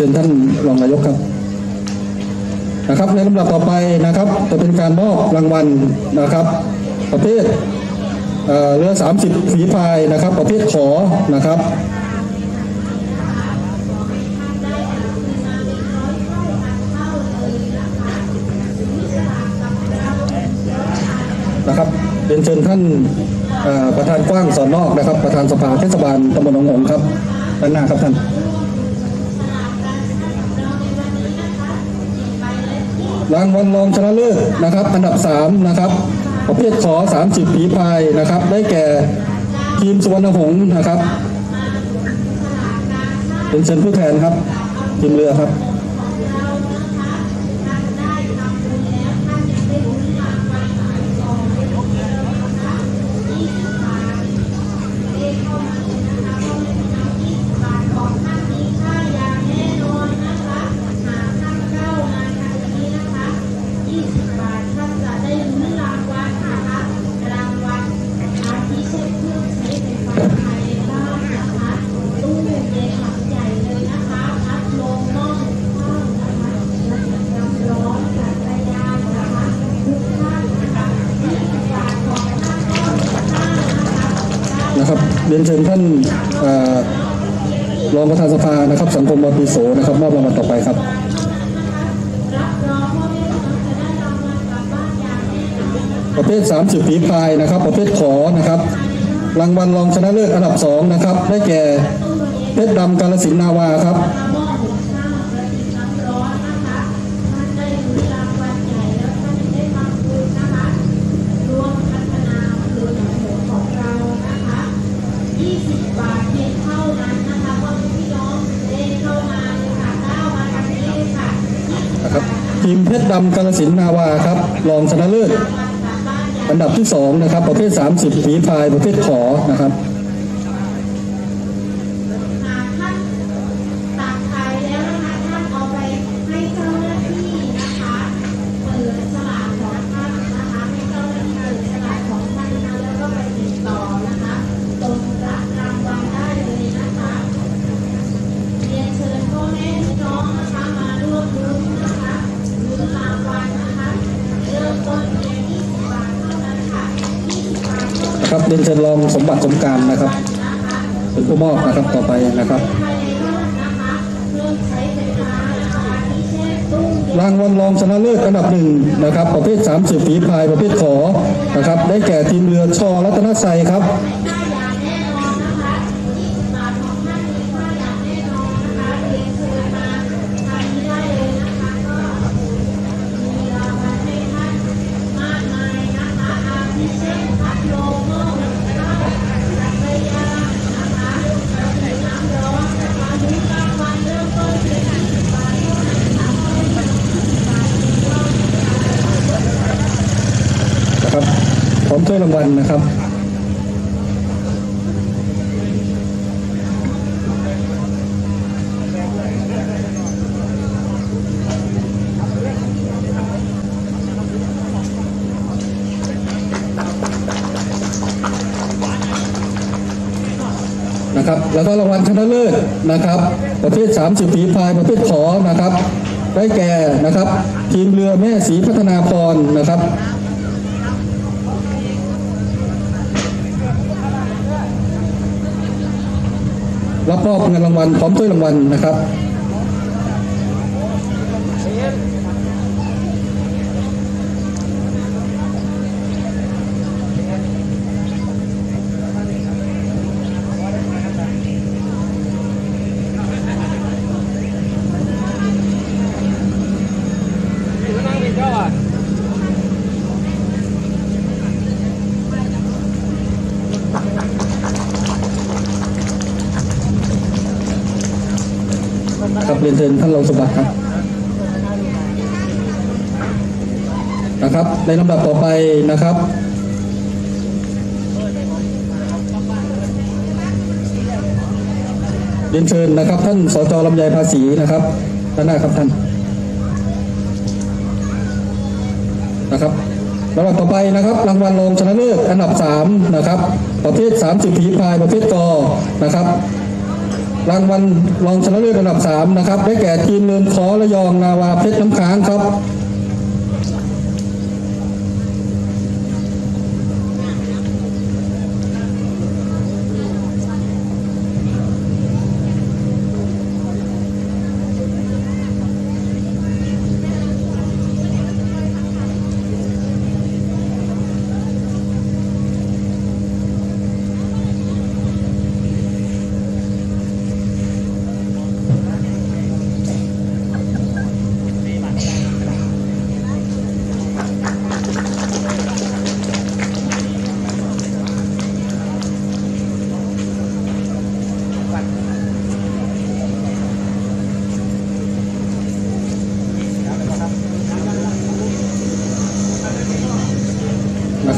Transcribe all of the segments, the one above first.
ชิญท่านรองนายกครับนะครับ ในลำดับต่อไปนะครับ จะเป็นการมอบรางวัลนะครับ ประเภทเอ่อเรือ 30 ฝีพายนะครับ ประเภทขอนะครับนะครับเรียนเชิญท่านประธานกว้างสอนนอกนะครับ ประธานสภาเทศบาลตำบลหนองหงส์ครับด้านหน้าครับท่าน รางวัลรองชนะเลิศนะครับ อันดับ3นะครับประเภทขอ 30ฝีพายนะครับ ได้แก่ทีมสุวรรณหงส์นะครับ เป็นเชิญผู้แทนครับทีมเรือครับบาทท่านจะได้ลุ้นรางวัลนะคะรางวัลอาทิเช่นเครื่องใช้ไฟฟ้าภายในบ้านนะคะตู้เย็นหลังใหญ่เลยนะคะพัดลมหม้อหุงข้าวนะคะน้ำร้อนจักรยานนะคะทุกท่านนะคะที่บาทของท่านก็ห้านะคะ นเรียนเชิญท่านรองประธานสภานะครับ สังคมบปีโสนะครับมอบรางวัลต่อไปครับรับระได้รางวัลกลับบ้านอย่างแน่นอนนะคะประเภท 30ฝีพายนะครับ ประเภทขอนะครับ รางวัลรองชนะเลิศอันดับ2นะครับได้แก่เพชรดำกาลสินนาวาครับ หม้อหุงข้าวกระติกน้ำร้อนนะคะท่านได้ลุ้นรางวัลใหญ่แล้วท่านจะได้ทำบุญนะคะร่วมพัฒนาอำเภอหนองหงส์ของเรานะคะ 20 บาทเพียงเท่านั้นนะคะพ่อแม่พี่น้องเล่นเข้ามาเลยค่ะก้าวมาทางนี้เลยค่ะ นะครับ ทีมเพชรดำกาลสินนาวาครับรองชนะเลิศอันดับที่ 2 นะครับ ประเภท 30ฝีพายประเภทขอนะครับ หากท่านตักไข่แล้วนะคะท่านเอาไปให้เจ้าหน้าที่นะคะเปิดสลากของท่านนะคะให้เจ้าหน้าที่เปิดสลากของท่านนะแล้วก็ไปติดต่อนะคะตรงรับรางวัลได้เลยนะคะเรียนเชิญพ่อแม่พี่น้องนะคะมาร่วมรุ้นนะคะรุ้นรางวัลนะคะเริ่มต้นเพียง20บาทเท่านั้นค่ะ20บาทเท่านั้น นะ ครับเดินเชิญรองสมบัติสมการนะครับเป็นผู้มอบนะครับต่อไปนะครับรานะคะอาทิเช่นตู้เย็นรางวัลรองชนะเลิศอันดับหนึ่งนะครับ ประเภท 30ฝีพายประเภทขอนะครับ ได้แก่ทีมเรือชอรัตนชัยครับ ค่าอย่างแน่นอนนะคะ20บาทของท่านมีค่าอย่างแน่นอนนะคะเรียนเชิญมาทางนี้ได้เลยนะคะก็มีรางวัลให้ท่านมากมายนะคะอาทิเช่นพัดลมหม้อหุงข้าวจักรยานนะคะกระติกน้ำร้อนนะคะทุกรางวัลเริ่มต้นเพียง20บาทเท่านั้นค่ะ นะครับพร้อม ถ้วยรางวัลนะครับนะครับแล้วก็รางวัลชนะเลิศนะครับ ประเภท 30ฝีพายประเภทขอนะครับ ได้แก่นะครับ ทีมเรือแม่สีพัฒนาพรนะครับ รับมอบเงินรางวัลพร้อมถ้วยรางวัลนะครับ นเชิญท่านรองสมบัติครับนะครับ ในลำดับต่อไปนะครับเรียนเชิญนะครับ ท่านสจลำไยภาษีนะครับด้านหน้าครับท่านนะครับลำดับต่อไปนะครับ รางวัลรองชนะเลิศอันดับ 3 นะครับ ประเภท 30 ผีพายประเภทกอนะครับ รางวัลรองชนะเลิศอันดับสามนะครับได้แก่ทีมเรือนขอระยองนาวาเพชรน้ำค้างครับ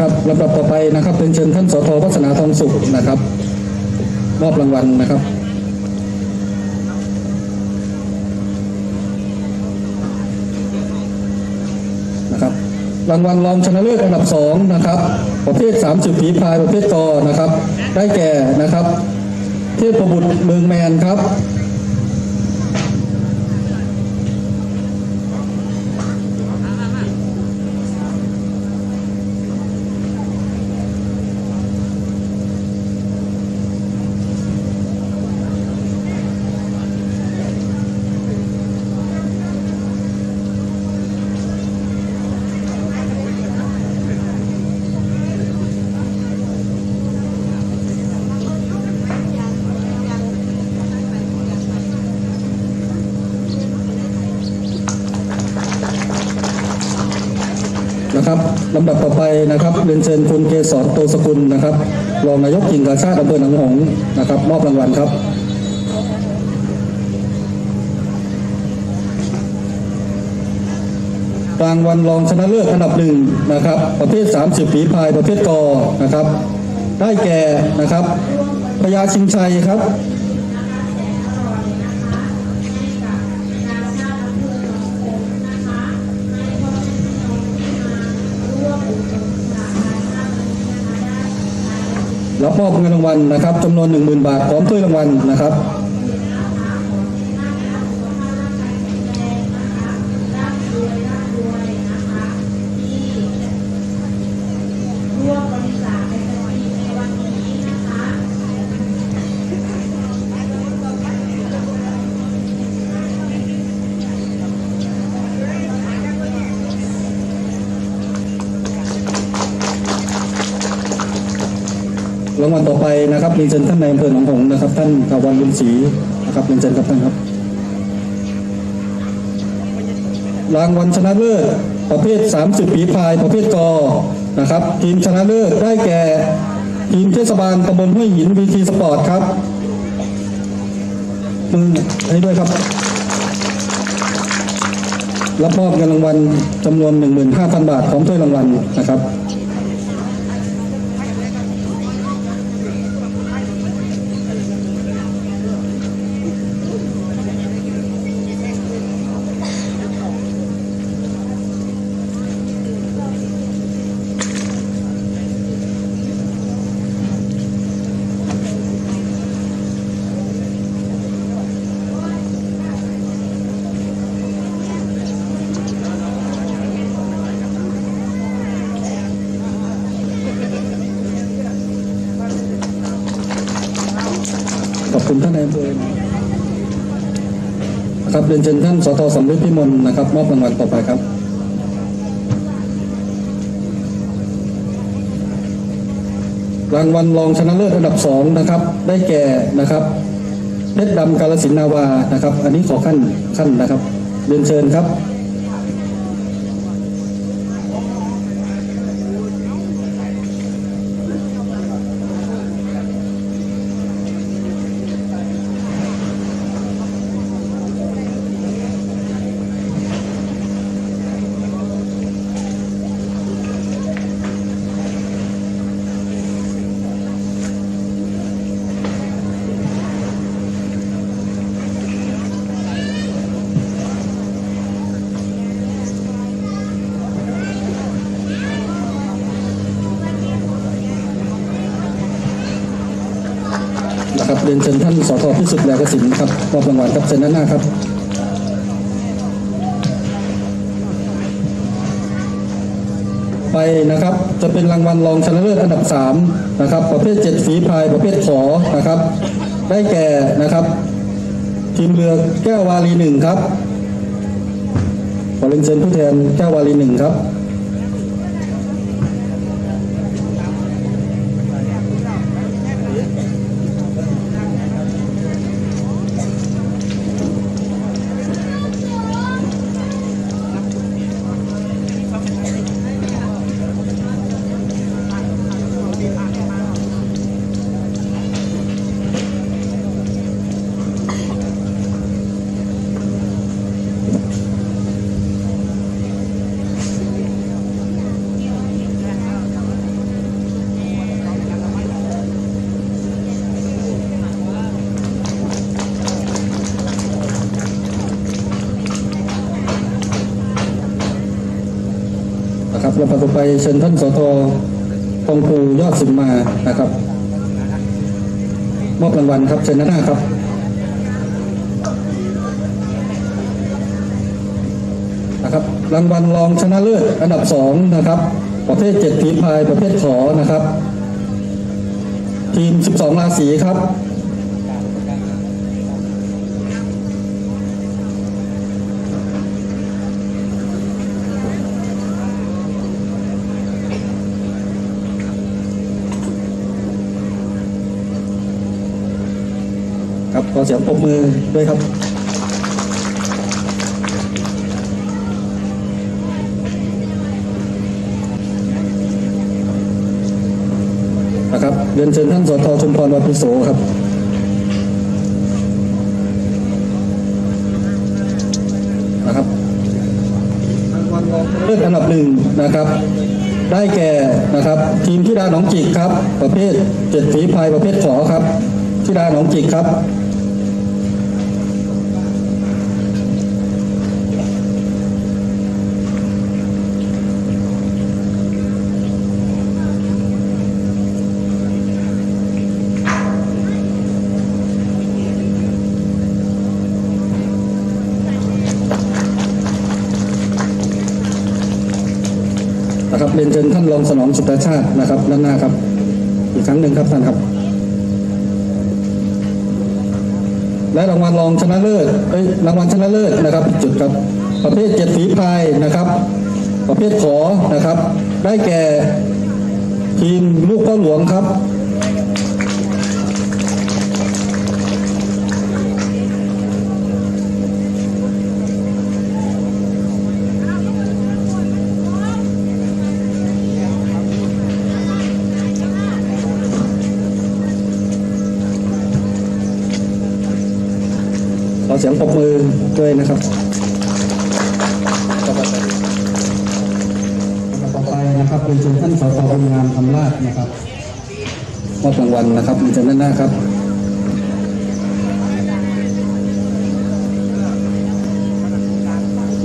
นะครับลำดับต่อไปนะครับเป็นเชิญท่านสทวัฒนาทองสุขนะครับมอบรางวัลนะครับนะครับรางวัลรองชนะเลิศอันดับสองนะครับประเภท30ฝีพายประเภทกอนะครับ ได้แก่นะครับ เทพประบุตรเมืองแมนครับ ลำดับต่อไปนะครับเรียนเชิญคุณเกษรโตสกุลนะครับรองนายกกิ่งกาชาติอำเภอหนองหงส์นะครับ มอบรางวัลครับรางวัลรองชนะเลิศอันดับหนึ่งนะครับ ประเภท 30ฝีพายประเภทกอนะครับ ได้แก่นะครับพญาชิงชัยครับ แล้วมอบเงินรางวัลนะครับจำนวน 10,000 บาทพร้อมถ้วยรางวัลนะครับ ร่วมบริจาคในวันนี้ในวันนี้นะคะ รางวัลต่อไปนะครับเรียนเชิญท่านนายอำเภอหนองหงนะครับ ท่านทวันบุญศรีนะครับเรียนเชิญครับท่านครับ รางวัลชนะเลิศประเภท 30ฝีพายประเภทกอนะครับ ทีมชนะเลิศได้แก่ ทีมเทศบาลตำบลห้วยหินวีทีสปอร์ตครับมือให้ด้วยครับ รับมอบเงินรางวัลจำนวน 15,000 บาทพร้อมถ้วยรางวัลนะครับุณท่านนายอำเภอนะครับเรียนเชิญท่านสทสำริดพิมลนะครับ มอบรางวัลต่อไปครับรางวัลรองชนะเลิศอันดับสองนะครับ ได้แก่นะครับเพชรดำกาลสินนาวานะครับ อันนี้ขอขั้นขั้นนะครับเรียนเชิญครับ สทพิสุทธิ์แลกสินครับมอบรางวัลครับเชิญด้านหน้าครับไปนะครับจะเป็นรางวัลรองชนะเลิศอันดับ3นะครับประเภท 7 ฝีพายประเภทขอนะครับ ได้แก่นะครับทีมเรือแก้ววาลีหนึ่งครับขอเรียนเชิญผู้แทนแก้ววาลีหนึ่งครับ ต่อไปเชิญท่านสททองภูยอดสิมมานะครับ มอบรางวัลครับเชิญหน้าครับนะครับรางวัลรองชนะเลิศอันดับสองนะครับ ประเภทเจ็ดฝีพายประเภทขอนะครับ ทีม 12 ราศีครับ ขอเสียงปรบมือด้วยครับ นะครับเรียนเชิญท่านสทชุมพรวัดพิโสครับนะครับรางวัลรองเลิศอันดับหนึ่งนะครับได้แก่นะครับ ทีมทิดาหนองจิกครับ ประเภทเจ็ดฝีพายประเภทขอครับทิดาหนองจิกครับ เรียนเชิญท่านรองสนองสุตชาตินะครับด้านหน้าครับ อีกครั้งหนึ่งครับท่านครับ และรางวัลรองชนะเลิศเอ้ยรางวัลชนะเลิศนะครับ จุดครับ ประเภทเจ็ดฝีพายนะครับ ประเภทขอนะครับ ได้แก่ทีมลูกเป้าหลวงครับ เสียงปรบมือด้วยนะครับต่อไปนะครับเป็นเชิญท่านสสพงามทำราชนะครับมอบรางวัลนะครับมีเชิญด้านหน้าครับ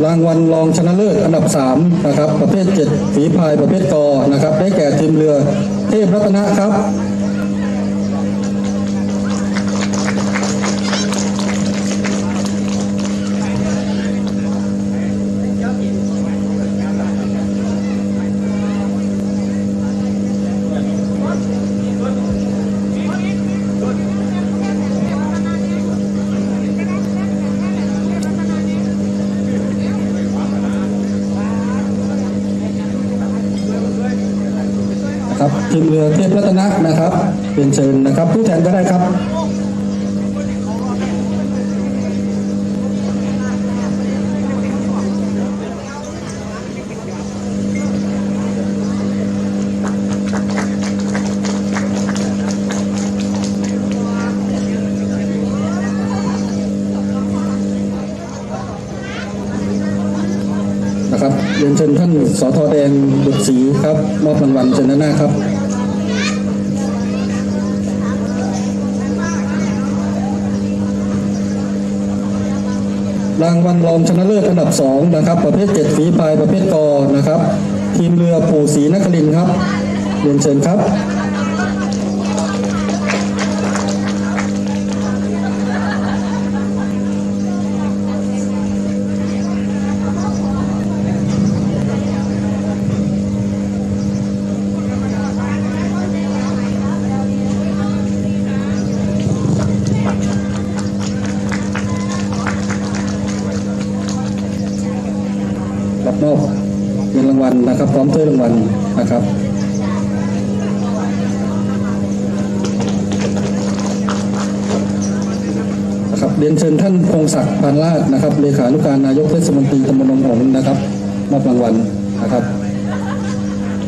รางวัลรองชนะเลิศอันดับ 3 นะครับ ประเภท 7 ฝีพายประเภทกอนะครับ ได้แก่ทีมเรือเทพรัตนะครับ นะครับทีมเรือเทพรัตนะนะครับเป็นเชิญนะครับ ผู้แทนก็ได้ครับ เรียนเชิญท่านสทแดงบุตรศรีครับมอบรางวัลเชิญหน้าครับรางวัลรองชนะเลิศอันดับสองนะครับประเภทเจ็ดฝีพายประเภทกอนะครับ ทีมเรือปู่ศรีนครินครับเรียนเชิญครับ ร้อมถ้วยรางวัลนะครับนะครับเรียนเชิญท่านพงศักดิ์ปานลาดนะครับเลขานุการนายกเทศมนตรีตำบลหนองหงนะครับมอบรางวัลนะครับ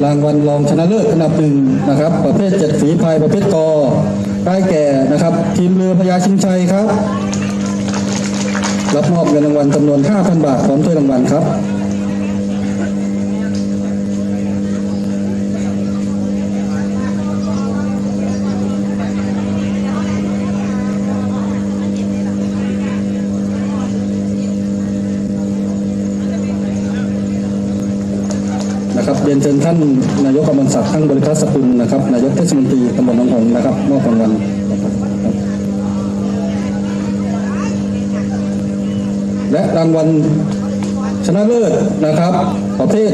รางวัลรองชนะเลิศอันดับหนึ่งนะครับ ประเภทเจ็ดฝีพายประเภทกอได้แก่นะครับ ทีมเรือพญาชิงชัยครับ รับมอบเงินรางวัลจำนวน 5,000 บาทพร้อมถ้วยรางวัลครับ รียนเชิญท่านนายกกำมลศักดิ์ทั้งบริการสกุลนะครับนายกเทศมนตรีตำบลหนองหงนะครับมอบรางวัลนและรางวัลชนะเลิศนะครับ ประเภท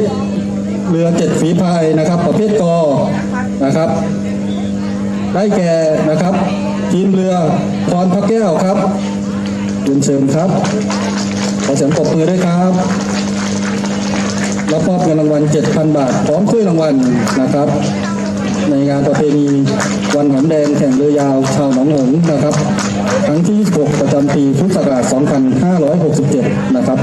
เรือเจ็ดฝีพายนะครับ ประเภทกอนะครับ ได้แก่นะครับทีมเรือพรพระแก้วครับเรียนเชิญครับขอเสียงปรบมือด้วยครับ รับมอบเงินรางวัล 7,000 บาท พร้อมถ้วยรางวัลนะครับ ในงานประเพณีวันหอมแดงแข่งเรือยาวชาวหนองหงนะครับ ครั้งที่ 26 ประจำปีพุทธศักราช 2567 นะครับ